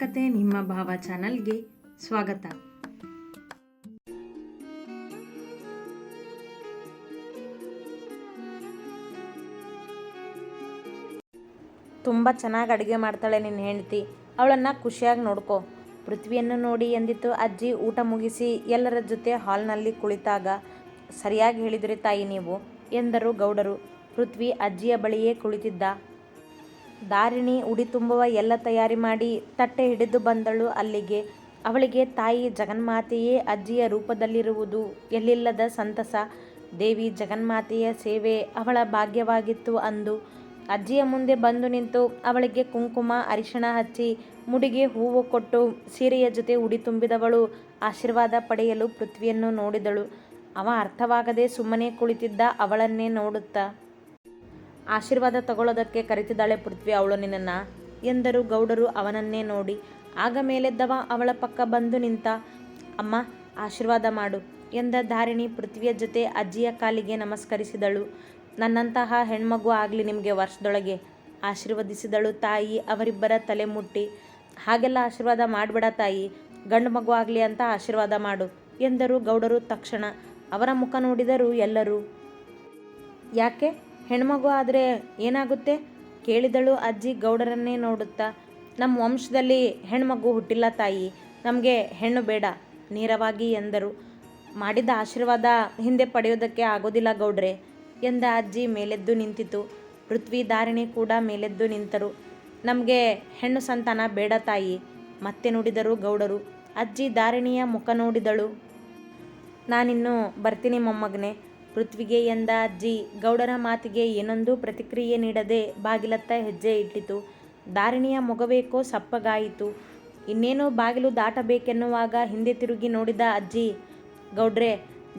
ಕತೆ ನಿಮ್ಮ ಭಾವ ಚಾನಲ್ಗೆ ಸ್ವಾಗತ. ತುಂಬ ಚೆನ್ನಾಗಿ ಅಡುಗೆ ಮಾಡ್ತಾಳೆ ನಿನ್ನ ಹೆಂಡತಿ. ಅವಳನ್ನು ಖುಷಿಯಾಗಿ ನೋಡ್ಕೊ. ಪೃಥ್ವಿಯನ್ನು ನೋಡಿ ಎಂದಿತ್ತು ಅಜ್ಜಿ, ಊಟ ಮುಗಿಸಿ ಎಲ್ಲರ ಜೊತೆ ಹಾಲ್ನಲ್ಲಿ ಕುಳಿತಾಗ, ಸರಿಯಾಗಿ ಹೇಳಿದ್ರಿ ತಾಯಿ ನೀವು, ಎಂದರು ಗೌಡರು. ಪೃಥ್ವಿ ಅಜ್ಜಿಯ ಬಳಿಯೇ ಕುಳಿತಿದ್ದ. ದಾರಿಣಿ ಉಡಿ ತುಂಬುವ ಎಲ್ಲ ತಯಾರಿ ಮಾಡಿ ತಟ್ಟೆ ಹಿಡಿದು ಬಂದಳು ಅಲ್ಲಿಗೆ. ಅವಳಿಗೆ ತಾಯಿ ಜಗನ್ಮಾತೆಯೇ ಅಜ್ಜಿಯ ರೂಪದಲ್ಲಿರುವುದು ಎಲ್ಲಿಲ್ಲದ ಸಂತಸ. ದೇವಿ ಜಗನ್ಮಾತೆಯ ಸೇವೆ ಅವಳ ಭಾಗ್ಯವಾಗಿತ್ತು ಅಂದು. ಅಜ್ಜಿಯ ಮುಂದೆ ಬಂದು ನಿಂತು ಅವಳಿಗೆ ಕುಂಕುಮ, ಅರಿಶಿಣ ಹಚ್ಚಿ ಮುಡಿಗೆ ಹೂವು ಕೊಟ್ಟು ಸೀರೆಯ ಜೊತೆ ಉಡಿ ತುಂಬಿದವಳು ಆಶೀರ್ವಾದ ಪಡೆಯಲು ಪೃಥ್ವಿಯನ್ನು ನೋಡಿದಳು. ಅವ ಅರ್ಥವಾಗದೆ ಸುಮ್ಮನೆ ಕುಳಿತಿದ್ದ ಅವಳನ್ನೇ ನೋಡುತ್ತಾ ಆಶೀರ್ವಾದ ತಗೊಳ್ಳೋದಕ್ಕೆ ಕರೆತಿದ್ದಾಳೆ ಪೃಥ್ವಿ ಅವಳು ನಿನ್ನನ್ನು. ಎಂದರು ಗೌಡರು ಅವನನ್ನೇ ನೋಡಿ. ಆಗ ಮೇಲೆದ್ದವ ಅವಳ ಪಕ್ಕ ಬಂದು ನಿಂತ, ಅಮ್ಮ, ಆಶೀರ್ವಾದ ಮಾಡು ಎಂದ ಧಾರಿಣಿ ಪೃಥ್ವಿಯ ಜೊತೆ ಅಜ್ಜಿಯ ಕಾಲಿಗೆ ನಮಸ್ಕರಿಸಿದಳು. ನನ್ನಂತಹ ಹೆಣ್ಮಗು ಆಗಲಿ ನಿಮಗೆ ವರ್ಷದೊಳಗೆ, ಆಶೀರ್ವದಿಸಿದಳು ತಾಯಿ ಅವರಿಬ್ಬರ ತಲೆ ಮುಟ್ಟಿ. ಹಾಗೆಲ್ಲ ಆಶೀರ್ವಾದ ಮಾಡಬೇಡ ತಾಯಿ, ಗಂಡು ಮಗು ಆಗಲಿ ಅಂತ ಆಶೀರ್ವಾದ ಮಾಡು ಎಂದರು ಗೌಡರು ತಕ್ಷಣ. ಅವರ ಮುಖ ನೋಡಿದರು ಎಲ್ಲರೂ, ಯಾಕೆ? ಹೆಣ್ಮಗು ಆದರೆ ಏನಾಗುತ್ತೆ? ಕೇಳಿದಳು ಅಜ್ಜಿ ಗೌಡರನ್ನೇ ನೋಡುತ್ತಾ, ನಮ್ಮ ವಂಶದಲ್ಲಿ ಹೆಣ್ಮಗು ಹುಟ್ಟಿಲ್ಲ ತಾಯಿ, ನಮಗೆ ಹೆಣ್ಣು ಬೇಡ, ನೇರವಾಗಿ ಎಂದರು. ಮಾಡಿದ ಆಶೀರ್ವಾದ ಹಿಂದೆ ಪಡೆಯೋದಕ್ಕೆ ಆಗೋದಿಲ್ಲ ಗೌಡ್ರೆ, ಎಂದ ಅಜ್ಜಿ ಮೇಲೆದ್ದು ನಿಂತಿತು. ಪೃಥ್ವಿ ಧಾರಿಣಿ ಕೂಡ ಮೇಲೆದ್ದು ನಿಂತರು. ನಮಗೆ ಹೆಣ್ಣು ಸಂತಾನ ಬೇಡ ತಾಯಿ, ಮತ್ತೆ ನುಡಿದರು ಗೌಡರು. ಅಜ್ಜಿ ಧಾರಿಣಿಯ ಮುಖ ನೋಡಿದಳು. ನಾನಿನ್ನು ಬರ್ತೀನಿ ಮೊಮ್ಮಗನೆ ಪೃಥ್ವಿಗೆ ಎಂದ ಅಜ್ಜಿ, ಗೌಡರ ಮಾತಿಗೆ ಏನೊಂದು ಪ್ರತಿಕ್ರಿಯೆ ನೀಡದೆ ಬಾಗಿಲತ್ತ ಹೆಜ್ಜೆ ಇಟ್ಟಿತು. ದಾರಿಣಿಯ ಮೊಗಬೇಕೋ ಸಪ್ಪಗಾಯಿತು. ಇನ್ನೇನು ಬಾಗಿಲು ದಾಟಬೇಕೆನ್ನುವಾಗ ಹಿಂದೆ ತಿರುಗಿ ನೋಡಿದ ಅಜ್ಜಿ, ಗೌಡ್ರೆ,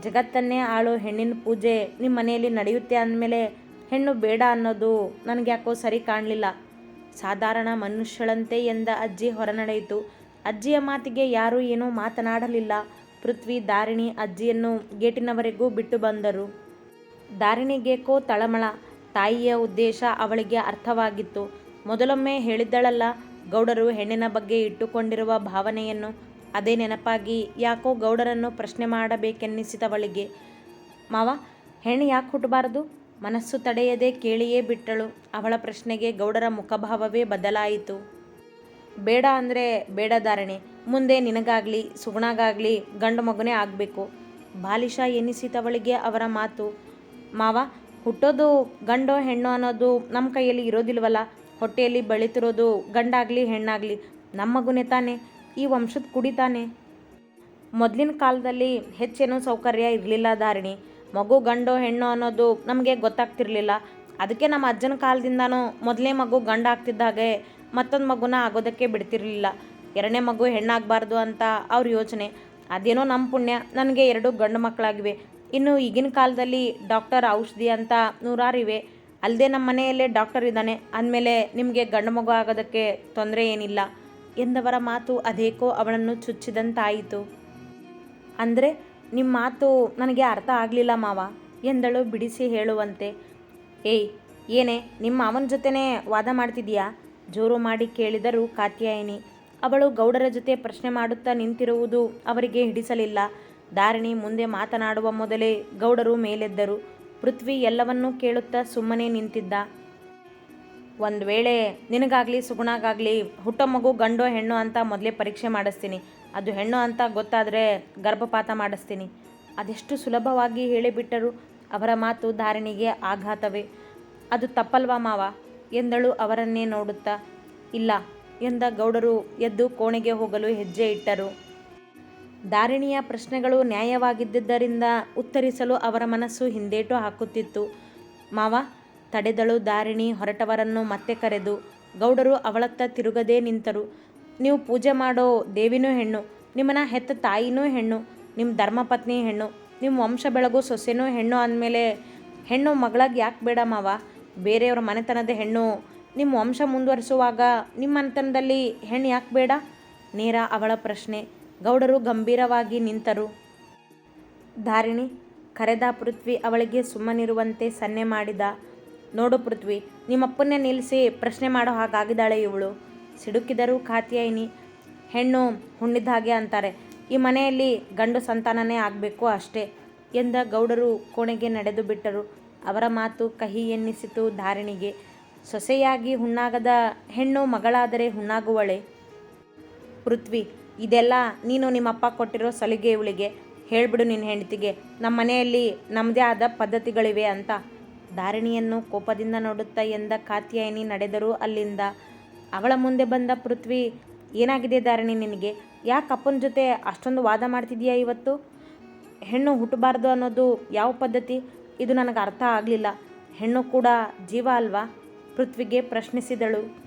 ಜಗತ್ತನ್ನೇ ಆಳು ಹೆಣ್ಣಿನ ಪೂಜೆ ನಿಮ್ಮ ಮನೆಯಲ್ಲಿ ನಡೆಯುತ್ತೆ ಅಂದಮೇಲೆ ಹೆಣ್ಣು ಬೇಡ ಅನ್ನೋದು ನನಗೆ ಯಾಕೋ ಸರಿ ಕಾಣಲಿಲ್ಲ. ಸಾಧಾರಣ ಮನುಷ್ಯಳಂತೆ ಎಂದ ಅಜ್ಜಿ ಹೊರನಡೆಯಿತು. ಅಜ್ಜಿಯ ಮಾತಿಗೆ ಯಾರೂ ಏನೂ ಮಾತನಾಡಲಿಲ್ಲ. ಪೃಥ್ವಿ ದಾರಿಣಿ ಅಜ್ಜಿಯನ್ನು ಗೇಟಿನವರೆಗೂ ಬಿಟ್ಟು ಬಂದರು. ದಾರಿಣಿಗೇಕೋ ತಳಮಳ. ತಾಯಿಯ ಉದ್ದೇಶ ಅವಳಿಗೆ ಅರ್ಥವಾಗಿತ್ತು. ಮೊದಲೊಮ್ಮೆ ಹೇಳಿದ್ದಳಲ್ಲ, ಗೌಡರು ಹೆಣ್ಣಿನ ಬಗ್ಗೆ ಇಟ್ಟುಕೊಂಡಿರುವ ಭಾವನೆಯನ್ನು. ಅದೇ ನೆನಪಾಗಿ ಯಾಕೋ ಗೌಡರನ್ನು ಪ್ರಶ್ನೆ ಮಾಡಬೇಕೆನ್ನಿಸಿದವಳಿಗೆ, ಮಾವ, ಹೆಣ್ಣು ಯಾಕೆ ಹುಟ್ಟಬಾರದು? ಮನಸ್ಸು ತಡೆಯದೆ ಕೇಳಿಯೇ ಬಿಟ್ಟಳು. ಅವಳ ಪ್ರಶ್ನೆಗೆ ಗೌಡರ ಮುಖಭಾವವೇ ಬದಲಾಯಿತು. ಬೇಡ ಅಂದರೆ ಬೇಡ ಧಾರಣೆ. ಮುಂದೆ ನಿನಗಾಗಲಿ, ಸುಗುಣಗಾಗಲಿ ಗಂಡು ಮಗುನೇ ಆಗಬೇಕು. ಬಾಲಿಶ ಎನಿಸಿತವಳಿಗೆ ಅವರ ಮಾತು. ಮಾವ, ಹುಟ್ಟೋದು ಗಂಡೋ ಹೆಣ್ಣು ಅನ್ನೋದು ನಮ್ಮ ಕೈಯಲ್ಲಿ ಇರೋದಿಲ್ವಲ್ಲ? ಹೊಟ್ಟೆಯಲ್ಲಿ ಬೆಳೀತಿರೋದು ಗಂಡಾಗಲಿ, ಹೆಣ್ಣಾಗಲಿ ನಮ್ಮ ಮಗುನೇ ತಾನೆ? ಈ ವಂಶದ ಕುಡಿತಾನೆ ಮೊದಲಿನ ಕಾಲದಲ್ಲಿ ಹೆಚ್ಚೇನು ಸೌಕರ್ಯ ಇರಲಿಲ್ಲ ಧಾರಣಿ. ಮಗು ಗಂಡು ಹೆಣ್ಣು ಅನ್ನೋದು ನಮಗೆ ಗೊತ್ತಾಗ್ತಿರಲಿಲ್ಲ. ಅದಕ್ಕೆ ನಮ್ಮ ಅಜ್ಜನ ಕಾಲದಿಂದನೂ ಮೊದಲೇ ಮಗು ಗಂಡು ಆಗ್ತಿದ್ದಾಗೆ ಮತ್ತೊಂದು ಮಗುನ ಆಗೋದಕ್ಕೆ ಬಿಡ್ತಿರಲಿಲ್ಲ. ಎರಡನೇ ಮಗು ಹೆಣ್ಣಾಗಬಾರ್ದು ಅಂತ ಅವ್ರ ಯೋಚನೆ. ಅದೇನೋ ನಮ್ಮ ಪುಣ್ಯ, ನನಗೆ ಎರಡು ಗಂಡು ಮಕ್ಕಳಾಗಿವೆ ಇನ್ನು ಈಗಿನ ಕಾಲದಲ್ಲಿ ಡಾಕ್ಟರ್ ಔಷಧಿ ಅಂತ ನೂರಾರಿವೆ. ಅಲ್ಲದೆ ನಮ್ಮ ಮನೆಯಲ್ಲೇ ಡಾಕ್ಟರ್ ಇದ್ದಾನೆ. ಅಂದಮೇಲೆ ನಿಮಗೆ ಗಂಡು ಮಗು ಆಗೋದಕ್ಕೆ ತೊಂದರೆ ಏನಿಲ್ಲ. ಎಂದವರ ಮಾತು ಅದೇಕೋ ಅವಳನ್ನು ಚುಚ್ಚಿದಂತಾಯಿತು. ಅಂದರೆ ನಿಮ್ಮ ಮಾತು ನನಗೆ ಅರ್ಥ ಆಗಲಿಲ್ಲ ಮಾವ, ಎಂದಳು ಬಿಡಿಸಿ ಹೇಳುವಂತೆ. ಏಯ್, ಏನೇ ನಿಮ್ಮ ಮಾವನ ಜೊತೆನೇ ವಾದ ಮಾಡ್ತಿದೀಯಾ ಜೋರು ಮಾಡಿ ಕೇಳಿದರು, ಕಾತ್ಯಾಯಿನಿ, ಅವಳು ಗೌಡರ ಜೊತೆ ಪ್ರಶ್ನೆ ಮಾಡುತ್ತಾ ನಿಂತಿರುವುದು ಅವರಿಗೆ ಹಿಡಿಸಲಿಲ್ಲ. ಧಾರಣಿ ಮುಂದೆ ಮಾತನಾಡುವ ಮೊದಲೇ ಗೌಡರು ಮೇಲೆದ್ದರು. ಪೃಥ್ವಿ ಎಲ್ಲವನ್ನೂ ಕೇಳುತ್ತಾ ಸುಮ್ಮನೆ ನಿಂತಿದ್ದ. ಒಂದು ವೇಳೆ ನಿನಗಾಗಲಿ, ಸುಗುಣಗಾಗಲಿ, ಹುಟ್ಟ ಮಗು, ಗಂಡೋ, ಹೆಣ್ಣು ಅಂತ ಮೊದಲೇ ಪರೀಕ್ಷೆ ಮಾಡಿಸ್ತೀನಿ. ಅದು ಹೆಣ್ಣು ಅಂತ ಗೊತ್ತಾದರೆ ಗರ್ಭಪಾತ ಮಾಡಿಸ್ತೀನಿ. ಅದೆಷ್ಟು ಸುಲಭವಾಗಿ ಹೇಳಿಬಿಟ್ಟರು ಅವರ ಮಾತು ಧಾರಣಿಗೆ ಆಘಾತವೇ. ಅದು ತಪ್ಪಲ್ವಾ ಮಾವ? ಎಂದಳು ಅವರನ್ನೇ ನೋಡುತ್ತಾ. ಇಲ್ಲ, ಎಂದ ಗೌಡರು ಎದ್ದು ಕೋಣೆಗೆ ಹೋಗಲು ಹೆಜ್ಜೆ ಇಟ್ಟರು. ದಾರಿಣಿಯ ಪ್ರಶ್ನೆಗಳು ನ್ಯಾಯವಾಗಿದ್ದರಿಂದ ಉತ್ತರಿಸಲು ಅವರ ಮನಸ್ಸು ಹಿಂದೇಟು ಹಾಕುತ್ತಿತ್ತು. ಮಾವ, ತಡೆದಳು ದಾರಿಣಿ ಹೊರಟವರನ್ನು ಮತ್ತೆ ಕರೆದು, ಗೌಡರು ಅವಳತ್ತ ತಿರುಗದೇ ನಿಂತರು. ನೀವು ಪೂಜೆ ಮಾಡೋ ದೇವಿನೂ ಹೆಣ್ಣು ನಿಮ್ಮನ್ನ ಹೆತ್ತ ತಾಯಿನೂ ಹೆಣ್ಣು ನಿಮ್ಮ ಧರ್ಮಪತ್ನಿ ಹೆಣ್ಣು ನಿಮ್ಮ ವಂಶ ಬೆಳಗು ಸೊಸೆನೂ ಹೆಣ್ಣು ಅಂದಮೇಲೆ ಹೆಣ್ಣು ಮಗಳಾಗಿ ಯಾಕೆ ಬೇಡ ಮಾವ? ಬೇರೆಯವ್ರ ಮನೆತನದ ಹೆಣ್ಣು, ನಿಮ್ಮ ವಂಶ ಮುಂದುವರಿಸುವಾಗ ನಿಮ್ಮ ಮನೆತನದಲ್ಲಿ ಹೆಣ್ಣು ಯಾಕೆ ಬೇಡ? ನೇರ ಅವಳ ಪ್ರಶ್ನೆ. ಗೌಡರು ಗಂಭೀರವಾಗಿ ನಿಂತರು. ಧಾರಿಣಿ, ಕರೆದ ಪೃಥ್ವಿ ಅವಳಿಗೆ ಸುಮ್ಮನಿರುವಂತೆ ಸನ್ನೆ ಮಾಡಿದ. ನೋಡು ಪೃಥ್ವಿ, ನಿಮ್ಮಪ್ಪನ್ನೇ ನಿಲ್ಲಿಸಿ ಪ್ರಶ್ನೆ ಮಾಡೋ ಹಾಗಾಗಿದ್ದಾಳೆ ಇವಳು. ಸಿಡುಕಿದರು ಖಾತಿಯಾಯಿನಿ ಹೆಣ್ಣು ಹುಣ್ಣಿದ ಹಾಗೆ ಅಂತಾರೆ. ಈ ಮನೆಯಲ್ಲಿ ಗಂಡು ಸಂತಾನನೇ ಆಗಬೇಕು ಅಷ್ಟೇ ಎಂದ ಗೌಡರು ಕೋಣೆಗೆ ನಡೆದು ಬಿಟ್ಟರು. ಅವರ ಮಾತು ಕಹಿ ಎನ್ನಿಸಿತು ಧಾರಿಣಿಗೆ. ಸೊಸೆಯಾಗಿ ಹುಣ್ಣಾಗದ ಹೆಣ್ಣು ಮಗಳಾದರೆ ಹುಣ್ಣಾಗುವಳೆ. ಪೃಥ್ವಿ, ಇದೆಲ್ಲ ನೀನು ನಿಮ್ಮಪ್ಪ ಕೊಟ್ಟಿರೋ ಸಲಿಗೆ ಇವಳಿಗೆ. ಹೇಳ್ಬಿಡು ನಿನ್ನ ಹೆಂಡತಿಗೆ ನಮ್ಮ ಮನೆಯಲ್ಲಿ ನಮ್ಮದೇ ಆದ ಪದ್ಧತಿಗಳಿವೆ ಅಂತ. ಧಾರಿಣಿಯನ್ನು ಕೋಪದಿಂದ ನೋಡುತ್ತಾ ಎಂದ ಕಾತ್ಯಾಯಿನಿ ನಡೆದರೂ ಅಲ್ಲಿಂದ. ಅವಳ ಮುಂದೆ ಬಂದ ಪೃಥ್ವಿ, ಏನಾಗಿದೆ ಧಾರಣಿ ನಿನಗೆ? ಯಾಕೆ ಅಪ್ಪನ ಜೊತೆ ಅಷ್ಟೊಂದು ವಾದ ಮಾಡ್ತಿದೀಯಾ ಇವತ್ತು? ಹೆಣ್ಣು ಹುಟ್ಟಬಾರ್ದು ಅನ್ನೋದು ಯಾವ ಪದ್ಧತಿ? ಇದು ನನಗೆ ಅರ್ಥ ಆಗಲಿಲ್ಲ. ಹೆಣ್ಣು ಕೂಡ ಜೀವ ಅಲ್ವಾ? ಪೃಥ್ವಿಗೆ ಪ್ರಶ್ನಿಸಿದಳು.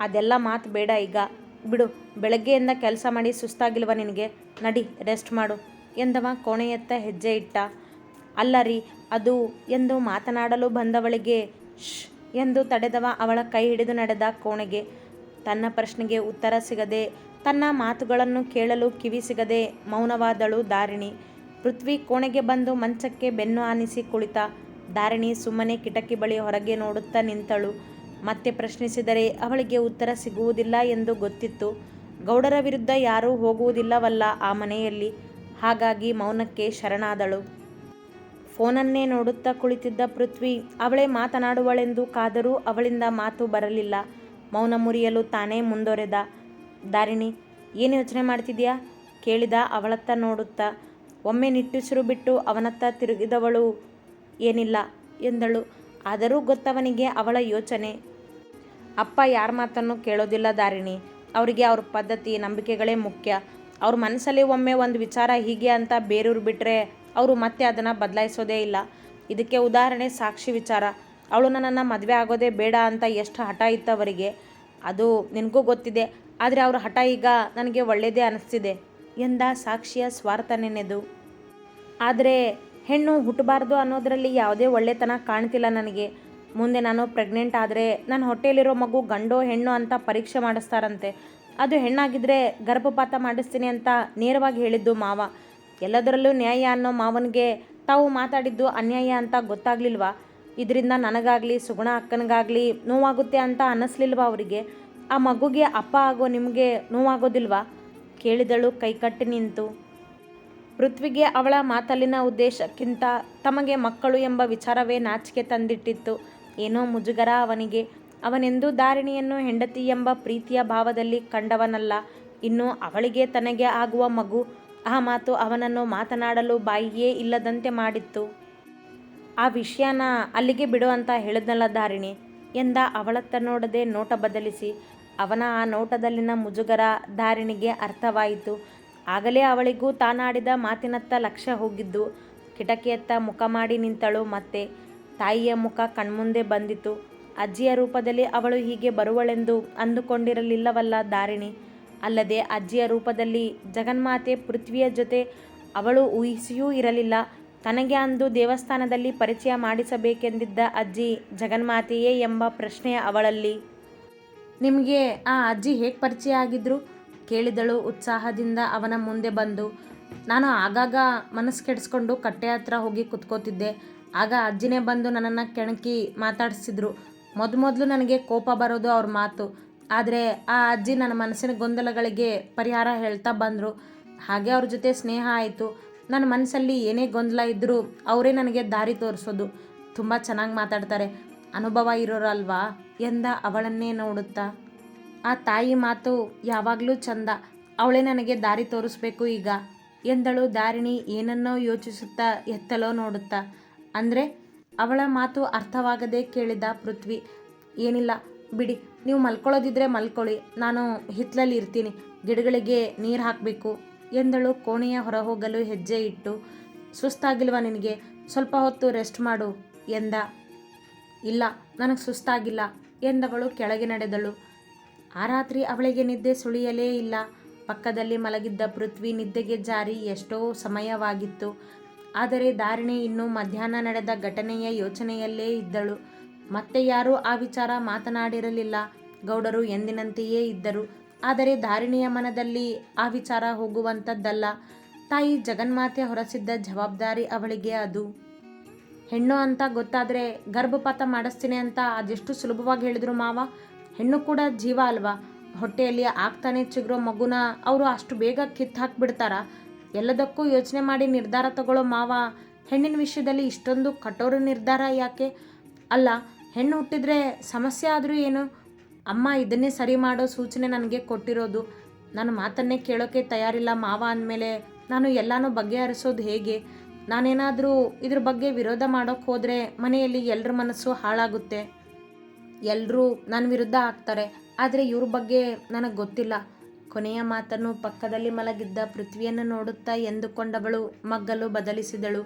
ಅದೆಲ್ಲ ಮಾತು ಬೇಡ ಈಗ. ಬಿಡು, ಬೆಳಗ್ಗೆಯಿಂದ ಕೆಲಸ ಮಾಡಿ ಸುಸ್ತಾಗಿಲ್ವ ನಿನಗೆ? ನಡಿ, ರೆಸ್ಟ್ ಮಾಡು. ಎಂದವ ಕೋಣೆಯತ್ತ ಹೆಜ್ಜೆ ಇಟ್ಟ. ಅಲ್ಲ ರೀ, ಅದು ಎಂದು ಮಾತನಾಡಲು ಬಂದವಳಿಗೆ ಶ್ ಎಂದು ತಡೆದವ ಅವಳ ಕೈ ಹಿಡಿದು ನಡೆದ ಕೋಣೆಗೆ. ತನ್ನ ಪ್ರಶ್ನೆಗೆ ಉತ್ತರ ಸಿಗದೆ, ತನ್ನ ಮಾತುಗಳನ್ನು ಕೇಳಲು ಕಿವಿ ಸಿಗದೆ ಮೌನವಾದಳು ದಾರಿಣಿ. ಪೃಥ್ವಿ ಕೋಣೆಗೆ ಬಂದು ಮಂಚಕ್ಕೆ ಬೆನ್ನು ಆನಿಸಿ ಕುಳಿತ. ಧಾರಣಿ ಸುಮ್ಮನೆ ಕಿಟಕಿ ಬಳಿ ಹೊರಗೆ ನೋಡುತ್ತಾ ನಿಂತಳು. ಮತ್ತೆ ಪ್ರಶ್ನಿಸಿದರೆ, ಅವಳಿಗೆ ಉತ್ತರ ಸಿಗುವುದಿಲ್ಲ ಎಂದು ಗೊತ್ತಿತ್ತು. ಗೌಡರ ವಿರುದ್ಧ ಯಾರೂ ಹೋಗುವುದಿಲ್ಲವಲ್ಲ ಆ ಮನೆಯಲ್ಲಿ. ಹಾಗಾಗಿ ಮೌನಕ್ಕೆ ಶರಣಾದಳು. ಫೋನನ್ನೇ ನೋಡುತ್ತಾ ಕುಳಿತಿದ್ದ ಪೃಥ್ವಿ, ಅವಳೇ ಮಾತನಾಡುವಳೆಂದು ಕಾದರೂ ಅವಳಿಂದ ಮಾತು ಬರಲಿಲ್ಲ. ಮೌನ ಮುರಿಯಲು ತಾನೇ ಮುಂದೊರೆದ. ದಾರಿಣಿ ಏನು ಯೋಚನೆ ಮಾಡ್ತಿದ್ಯಾ? ಕೇಳಿದ ಅವಳತ್ತ ನೋಡುತ್ತಾ ಒಮ್ಮೆ ನಿಟ್ಟುಸಿರು ಬಿಟ್ಟು ಅವನತ್ತ ತಿರುಗಿದವಳು, ಏನಿಲ್ಲ ಎಂದಳು. ಆದರೂ ಗೊತ್ತವನಿಗೆ ಅವಳ ಯೋಚನೆ. ಅಪ್ಪ ಯಾರ ಮಾತನ್ನು ಕೇಳೋದಿಲ್ಲ ದಾರಿಣಿ. ಅವರಿಗೆ ಅವ್ರ ಪದ್ಧತಿ, ನಂಬಿಕೆಗಳೇ ಮುಖ್ಯ. ಅವ್ರ ಮನಸ್ಸಲ್ಲಿ ಒಮ್ಮೆ ಒಂದು ವಿಚಾರ ಹೀಗೆ ಅಂತ ಬೇರೆಯವ್ರು ಬಿಟ್ಟರೆ ಅವರು ಮತ್ತೆ ಅದನ್ನು ಬದಲಾಯಿಸೋದೇ ಇಲ್ಲ. ಇದಕ್ಕೆ ಉದಾಹರಣೆ ಸಾಕ್ಷಿ ವಿಚಾರ. ಅವಳು ನನ್ನನ್ನು ಮದುವೆ ಆಗೋದೇ ಬೇಡ ಅಂತ ಎಷ್ಟು ಹಠ ಇತ್ತು ಅವರಿಗೆ ಅದು ನಿನಗೂ ಗೊತ್ತಿದೆ. ಆದರೆ ಅವ್ರ ಹಠ ಈಗ ನನಗೆ ಒಳ್ಳೆಯದೇ ಅನಿಸ್ತಿದೆ. ಎಂದ ಸಾಕ್ಷಿಯ ಸ್ವಾರ್ಥ ನೆನೆದು. ಆದರೆ ಹೆಣ್ಣು ಹುಟ್ಟಬಾರ್ದು ಅನ್ನೋದರಲ್ಲಿ ಯಾವುದೇ ಒಳ್ಳೆತನ ಕಾಣ್ತಿಲ್ಲ ನನಗೆ. ಮುಂದೆ ನಾನು ಪ್ರೆಗ್ನೆಂಟ್ ಆದರೆ ನನ್ನ ಹೊಟ್ಟೆಯಲ್ಲಿರೋ ಮಗು ಗಂಡೋ ಹೆಣ್ಣು ಅಂತ ಪರೀಕ್ಷೆ ಮಾಡಿಸ್ತಾರಂತೆ. ಅದು ಹೆಣ್ಣಾಗಿದ್ದರೆ ಗರ್ಭಪಾತ ಮಾಡಿಸ್ತೀನಿ ಅಂತ ನೇರವಾಗಿ ಹೇಳಿದ್ದು ಮಾವ. ಎಲ್ಲದರಲ್ಲೂ ನ್ಯಾಯ ಅನ್ನೋ ಮಾವನಿಗೆ ತಾವು ಮಾತಾಡಿದ್ದು ಅನ್ಯಾಯ ಅಂತ ಗೊತ್ತಾಗ್ಲಿಲ್ವಾ? ಇದರಿಂದ ನನಗಾಗಲಿ, ಸುಗುಣ ಅಕ್ಕನಿಗಾಗಲಿ ನೋವಾಗುತ್ತೆ ಅಂತ ಅನ್ನಿಸ್ಲಿಲ್ವಾ ಅವರಿಗೆ? ಆ ಮಗುಗೆ ಅಪ್ಪ ಆಗೋ ನಿಮಗೆ ನೋವಾಗೋದಿಲ್ವಾ? ಕೇಳಿದಳು ಕೈಕಟ್ಟಿ ನಿಂತು. ಪೃಥ್ವಿಗೆ ಅವಳ ಮಾತಲ್ಲಿನ ಉದ್ದೇಶಕ್ಕಿಂತ ತಮಗೆ ಮಕ್ಕಳು ಎಂಬ ವಿಚಾರವೇ ನಾಚಿಕೆ ತಂದಿಟ್ಟಿತ್ತು. ಏನೋ ಮುಜುಗರ ಅವನಿಗೆ. ಅವನೆಂದೂ ದಾರಿಣಿಯನ್ನು ಹೆಂಡತಿ ಎಂಬ ಪ್ರೀತಿಯ ಭಾವದಲ್ಲಿ ಕಂಡವನಲ್ಲ. ಇನ್ನು ಅವಳಿಗೆ ತನಗೆ ಆಗುವ ಮಗು. ಆ ಮಾತು ಅವನನ್ನು ಮಾತನಾಡಲು ಬಾಯಿಯೇ ಇಲ್ಲದಂತೆ ಮಾಡಿತ್ತು. ಆ ವಿಷಯನ ಅಲ್ಲಿಗೆ ಬಿಡು ಅಂತ ಹೇಳಿದ್ನಲ್ಲ ದಾರಿಣಿ ಎಂದ ಅವಳತ್ತ ನೋಡದೆ ನೋಟ ಬದಲಿಸಿ. ಅವನ ಆ ನೋಟದಲ್ಲಿನ ಮುಜುಗರ ದಾರಿಣಿಗೆ ಅರ್ಥವಾಯಿತು. ಆಗಲೇ ಅವಳಿಗೂ ತಾನಾಡಿದ ಮಾತಿನತ್ತ ಲಕ್ಷ್ಯ ಹೋಗಿದ್ದು. ಕಿಟಕಿಯತ್ತ ಮುಖ ಮಾಡಿ ನಿಂತಳು ಮತ್ತೆ. ತಾಯಿಯ ಮುಖ ಕಣ್ಮುಂದೆ ಬಂದಿತು. ಅಜ್ಜಿಯ ರೂಪದಲ್ಲಿ ಅವಳು ಹೀಗೆ ಬರುವಳೆಂದು ಅಂದುಕೊಂಡಿರಲಿಲ್ಲವಲ್ಲ ದಾರಿಣಿ ಅಲ್ಲದೆ ಅಜ್ಜಿಯ ರೂಪದಲ್ಲಿ ಜಗನ್ಮಾತೆ ಪೃಥ್ವಿಯ ಜೊತೆ ಅವಳು ಊಹಿಸಿಯೂ ಇರಲಿಲ್ಲ. ತನಗೆ ಅಂದು ದೇವಸ್ಥಾನದಲ್ಲಿ ಪರಿಚಯ ಮಾಡಿಸಬೇಕೆಂದಿದ್ದ ಅಜ್ಜಿ ಜಗನ್ಮಾತೆಯೇ ಎಂಬ ಪ್ರಶ್ನೆ ಅವಳಲ್ಲಿ ನಿಮಗೆ ಆ ಅಜ್ಜಿ ಹೇಗೆ ಪರಿಚಯ ಆಗಿದ್ರು? ಕೇಳಿದಳು ಉತ್ಸಾಹದಿಂದ ಅವನ ಮುಂದೆ ಬಂದು. ನಾನು ಆಗಾಗ ಮನಸ್ಸು ಕೆಡಿಸ್ಕೊಂಡು ಕಟ್ಟೆ ಹತ್ರ ಹೋಗಿ ಕುತ್ಕೋತಿದ್ದೆ. ಆಗ ಅಜ್ಜಿನೇ ಬಂದು ನನ್ನನ್ನು ಕೆಣಕಿ ಮಾತಾಡಿಸಿದ್ರು. ಮೊದಲು ಮೊದಲು ನನಗೆ ಕೋಪ ಬರೋದು ಅವ್ರ ಮಾತು. ಆದರೆ ಆ ಅಜ್ಜಿ ನನ್ನ ಮನಸ್ಸಿನ ಗೊಂದಲಗಳಿಗೆ ಪರಿಹಾರ ಹೇಳ್ತಾ ಬಂದರು. ಹಾಗೆ ಅವ್ರ ಜೊತೆ ಸ್ನೇಹ ಆಯಿತು. ನನ್ನ ಮನಸ್ಸಲ್ಲಿ ಏನೇ ಗೊಂದಲ ಇದ್ದರೂ ಅವರೇ ನನಗೆ ದಾರಿ ತೋರಿಸೋದು. ತುಂಬ ಚೆನ್ನಾಗಿ ಮಾತಾಡ್ತಾರೆ. ಅನುಭವ ಇರೋರಲ್ವಾ? ಎಂದ ಅವಳನ್ನೇ ನೋಡುತ್ತಾ. ಆ ತಾಯಿ ಮಾತು ಯಾವಾಗಲೂ ಚಂದ. ಅವಳೇ ನನಗೆ ದಾರಿ ತೋರಿಸ್ಬೇಕು ಈಗ. ಎಂದಳು ದಾರಿಣಿ ಏನನ್ನೋ ಯೋಚಿಸುತ್ತಾ ಎತ್ತಲೋ ನೋಡುತ್ತಾ. ಅಂದರೆ ಅವಳ ಮಾತು ಅರ್ಥವಾಗದೆ ಕೇಳಿದ ಪೃಥ್ವಿ, ಏನಿಲ್ಲ, ಬಿಡಿ, ನೀವು ಮಲ್ಕೊಳ್ಳೋದಿದ್ರೆ ಮಲ್ಕೊಳ್ಳಿ. ನಾನು ಹಿತ್ತಲಲ್ಲಿ ಇರ್ತೀನಿ, ಗಿಡಗಳಿಗೆ ನೀರು ಹಾಕಬೇಕು ಎಂದಳು ಕೋಣೆಯ ಹೊರ ಹೋಗಲು ಹೆಜ್ಜೆ ಇಟ್ಟು. ಸುಸ್ತಾಗಿಲ್ವಾ ನಿನಗೆ? ಸ್ವಲ್ಪ ಹೊತ್ತು ರೆಸ್ಟ್ ಮಾಡು ಎಂದ. ಇಲ್ಲ, ನನಗೆ ಸುಸ್ತಾಗಿಲ್ಲ. ಎಂದವಳು ಕೆಳಗೆ ನಡೆದಳು. ಆ ರಾತ್ರಿ ಅವಳಿಗೆ ನಿದ್ದೆ ಸುಳಿಯಲೇ ಇಲ್ಲ. ಪಕ್ಕದಲ್ಲಿ ಮಲಗಿದ್ದ ಪೃಥ್ವಿ ನಿದ್ದೆಗೆ ಜಾರಿ ಎಷ್ಟೋ ಸಮಯವಾಗಿತ್ತು. ಆದರೆ ದಾರಿಣಿ ಇನ್ನೂ ಮಧ್ಯಾಹ್ನ ನಡೆದ ಘಟನೆಯ ಯೋಚನೆಯಲ್ಲೇ ಇದ್ದಳು. ಮತ್ತೆ ಯಾರೂ ಆ ವಿಚಾರ ಮಾತನಾಡಿರಲಿಲ್ಲ. ಗೌಡರು ಎಂದಿನಂತೆಯೇ ಇದ್ದರು. ಆದರೆ ಧಾರಿಣಿಯ ಮನದಲ್ಲಿ ಆ ವಿಚಾರ ಹೋಗುವಂಥದ್ದಲ್ಲ ತಾಯಿ ಜಗನ್ಮಾತೆ ಹೊರಸಿದ್ದ ಜವಾಬ್ದಾರಿ ಅವಳಿಗೆ ಅದು. ಹೆಣ್ಣು ಅಂತ ಗೊತ್ತಾದರೆ ಗರ್ಭಪಾತ ಮಾಡಿಸ್ತೀನಿ ಅಂತ ಅದೆಷ್ಟು ಸುಲಭವಾಗಿ ಹೇಳಿದ್ರು ಮಾವ? ಹೆಣ್ಣು ಕೂಡ ಜೀವ ಅಲ್ವಾ? ಹೊಟ್ಟೆಯಲ್ಲಿ ಆಗ್ತಾನೆ ಚಿಗುರೋ ಮಗುನ, ಅವರು ಅಷ್ಟು ಬೇಗ ಕಿತ್ತು ಹಾಕ್ಬಿಡ್ತಾರ? ಎಲ್ಲದಕ್ಕೂ ಯೋಚನೆ ಮಾಡಿ ನಿರ್ಧಾರ ತಗೊಳ್ಳೋ ಮಾವ. ಹೆಣ್ಣಿನ ವಿಷಯದಲ್ಲಿ ಇಷ್ಟೊಂದು ಕಠೋರ ನಿರ್ಧಾರ ಯಾಕೆ? ಅಲ್ಲ, ಹೆಣ್ಣು ಹುಟ್ಟಿದ್ರೆ ಸಮಸ್ಯೆ ಆದರೂ ಏನು? ಅಮ್ಮ ಇದನ್ನೇ ಸರಿ ಮಾಡೋ ಸೂಚನೆ ನನಗೆ ಕೊಟ್ಟಿರೋದು. ನಾನು ಮಾತನ್ನೇ ಕೇಳೋಕ್ಕೆ ತಯಾರಿಲ್ಲ ಮಾವ ಅಂದಮೇಲೆ ನಾನು ಎಲ್ಲನೂ ಬಗೆಹರಿಸೋದು ಹೇಗೆ? ನಾನೇನಾದರೂ ಇದ್ರ ಬಗ್ಗೆ ವಿರೋಧ ಮಾಡೋಕ್ಕೆ ಹೋದರೆ ಮನೆಯಲ್ಲಿ ಎಲ್ಲರ ಮನಸ್ಸು ಹಾಳಾಗುತ್ತೆ. ಎಲ್ಲರೂ ನನ್ನ ವಿರುದ್ಧ ಆಗ್ತಾರೆ. ಆದರೆ ಇವ್ರ ಬಗ್ಗೆ ನನಗೆ ಗೊತ್ತಿಲ್ಲ. ಕೊನೆಯ ಮಾತನ್ನು ಪಕ್ಕದಲ್ಲಿ ಮಲಗಿದ್ದ ಪೃಥ್ವಿಯನ್ನು ನೋಡುತ್ತಾ ಎಂದುಕೊಂಡವಳು ಮಗ್ಗಲು ಬದಲಿಸಿದಳು.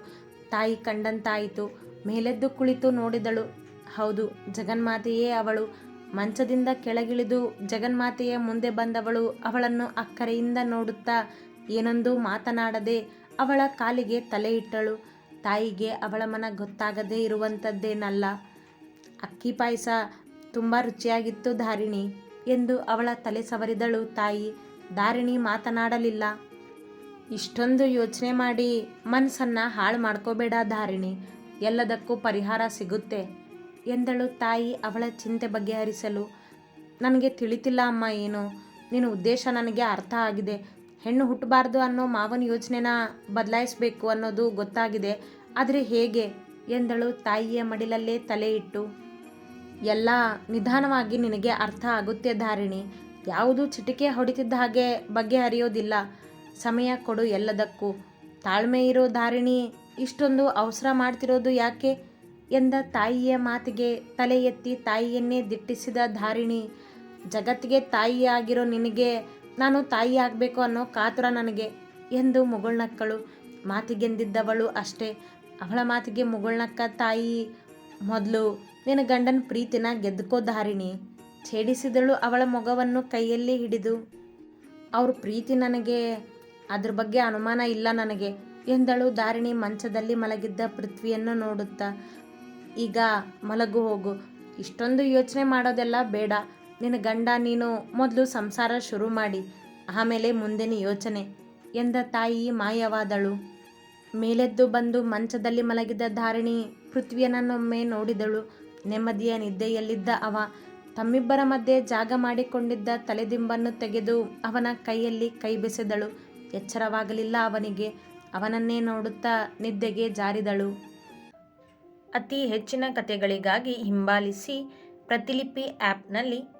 ತಾಯಿ ಕಂಡಂತಾಯಿತು. ಮೇಲೆದ್ದು ಕುಳಿತು ನೋಡಿದಳು. ಹೌದು, ಜಗನ್ಮಾತೆಯೇ ಅವಳು. ಮಂಚದಿಂದ ಕೆಳಗಿಳಿದು ಜಗನ್ಮಾತೆಯ ಮುಂದೆ ಬಂದವಳು ಅವಳನ್ನು ಅಕ್ಕರೆಯಿಂದ ನೋಡುತ್ತಾ ಏನೊಂದು ಮಾತನಾಡದೆ ಅವಳ ಕಾಲಿಗೆ ತಲೆ ಇಟ್ಟಳು. ತಾಯಿಗೆ ಅವಳ ಮನ ಗೊತ್ತಾಗದೇ ಇರುವಂಥದ್ದೇನಲ್ಲ ಅಕ್ಕಿ ಪಾಯಸ ತುಂಬ ರುಚಿಯಾಗಿತ್ತು ಧಾರಿಣಿ ಎಂದು ಅವಳ ತಲೆ ಸವರಿದಳು ತಾಯಿ. ಧಾರಿಣಿ ಮಾತನಾಡಲಿಲ್ಲ. ಇಷ್ಟೊಂದು ಯೋಚನೆ ಮಾಡಿ ಮನಸ್ಸನ್ನು ಹಾಳು ಮಾಡ್ಕೋಬೇಡ ಧಾರಿಣಿ. ಎಲ್ಲದಕ್ಕೂ ಪರಿಹಾರ ಸಿಗುತ್ತೆ ಎಂದಳು ತಾಯಿ ಅವಳ ಚಿಂತೆ ಬಗೆಹರಿಸಲು. ನನಗೆ ತಿಳಿತಿಲ್ಲ ಅಮ್ಮ ಏನು? ನಿನ್ನ ಉದ್ದೇಶ ನನಗೆ ಅರ್ಥ ಆಗಿದೆ. ಹೆಣ್ಣು ಹುಟ್ಟಬಾರ್ದು ಅನ್ನೋ ಮಾವನ ಯೋಚನೆನ ಬದಲಾಯಿಸಬೇಕು ಅನ್ನೋದು ಗೊತ್ತಾಗಿದೆ. ಆದರೆ ಹೇಗೆ? ಎಂದಳು ತಾಯಿಯ ಮಡಿಲಲ್ಲೇ ತಲೆ ಇಟ್ಟು. ಎಲ್ಲ ನಿಧಾನವಾಗಿ ನಿನಗೆ ಅರ್ಥ ಆಗುತ್ತೆ ಧಾರಿಣಿ. ಯಾವುದು ಚಿಟಿಕೆ ಹೊಡಿತಿದ್ದ ಹಾಗೆ ಬಗ್ಗೆ ಅರಿಯೋದಿಲ್ಲ. ಸಮಯ ಕೊಡು ಎಲ್ಲದಕ್ಕೂ. ತಾಳ್ಮೆ ಇರೋ ಧಾರಿಣಿ, ಇಷ್ಟೊಂದು ಅವಸರ ಮಾಡ್ತಿರೋದು ಯಾಕೆ? ಎಂದ ತಾಯಿಯ ಮಾತಿಗೆ ತಲೆ ಎತ್ತಿ ತಾಯಿಯನ್ನೇ ದಿಟ್ಟಿಸಿದ ಧಾರಿಣಿ, ಜಗತ್ತಿಗೆ ತಾಯಿಯಾಗಿರೋ ನಿನಗೆ ನಾನು ತಾಯಿ ಆಗಬೇಕು ಅನ್ನೋ ಕಾತುರ ನನಗೆ ಎಂದು ಮುಗುಳ್ನಕ್ಕಳು. ಮಾತಿಗೆಂದಿದ್ದವಳು ಅಷ್ಟೇ. ಅವಳ ಮಾತಿಗೆ ಮುಗುಳ್ನಕ್ಕ ತಾಯಿ ಮೊದಲು, ನಿನ್ನ ಗಂಡನ ಪ್ರೀತಿನ ಗೆದ್ದುಕೋ ದಾರಿಣಿ ಛೇಡಿಸಿದಳು ಅವಳ ಮೊಗವನ್ನು ಕೈಯಲ್ಲಿ ಹಿಡಿದು. ಅವ್ರ ಪ್ರೀತಿ ನನಗೆ, ಅದ್ರ ಬಗ್ಗೆ ಅನುಮಾನ ಇಲ್ಲ ನನಗೆ ಎಂದಳು ದಾರಿಣಿ ಮಂಚದಲ್ಲಿ ಮಲಗಿದ್ದ ಪೃಥ್ವಿಯನ್ನು ನೋಡುತ್ತಾ. ಈಗ ಮಲಗು ಹೋಗು. ಇಷ್ಟೊಂದು ಯೋಚನೆ ಮಾಡೋದೆಲ್ಲ ಬೇಡ. ನಿನ್ನ ಗಂಡ ನೀನು ಮೊದಲು ಸಂಸಾರ ಶುರು ಮಾಡಿ, ಆಮೇಲೆ ಮುಂದಿನ ಯೋಚನೆ. ಎಂದ ತಾಯಿ ಮಾಯವಾದಳು. ಮೇಲೆದ್ದು ಬಂದು ಮಂಚದಲ್ಲಿ ಮಲಗಿದ್ದ ಧಾರಿಣಿ ಪೃಥ್ವಿಯನನ್ನೊಮ್ಮೆ ನೋಡಿದಳು. ನೆಮ್ಮದಿಯ ನಿದ್ದೆಯಲ್ಲಿದ್ದ ಅವ. ತಮ್ಮಿಬ್ಬರ ಮಧ್ಯೆ ಜಾಗ ಮಾಡಿಕೊಂಡಿದ್ದ ತಲೆದಿಂಬನ್ನು ತೆಗೆದು ಅವನ ಕೈಯಲ್ಲಿ ಕೈ ಬೆಸೆದಳು. ಎಚ್ಚರವಾಗಲಿಲ್ಲ ಅವನಿಗೆ. ಅವನನ್ನೇ ನೋಡುತ್ತಾ ನಿದ್ದೆಗೆ ಜಾರಿದಳು. ಅತಿ ಹೆಚ್ಚಿನ ಕಥೆಗಳಿಗಾಗಿ ಹಿಂಬಾಲಿಸಿ ಪ್ರತಿಲಿಪಿ ಆ್ಯಪ್ನಲ್ಲಿ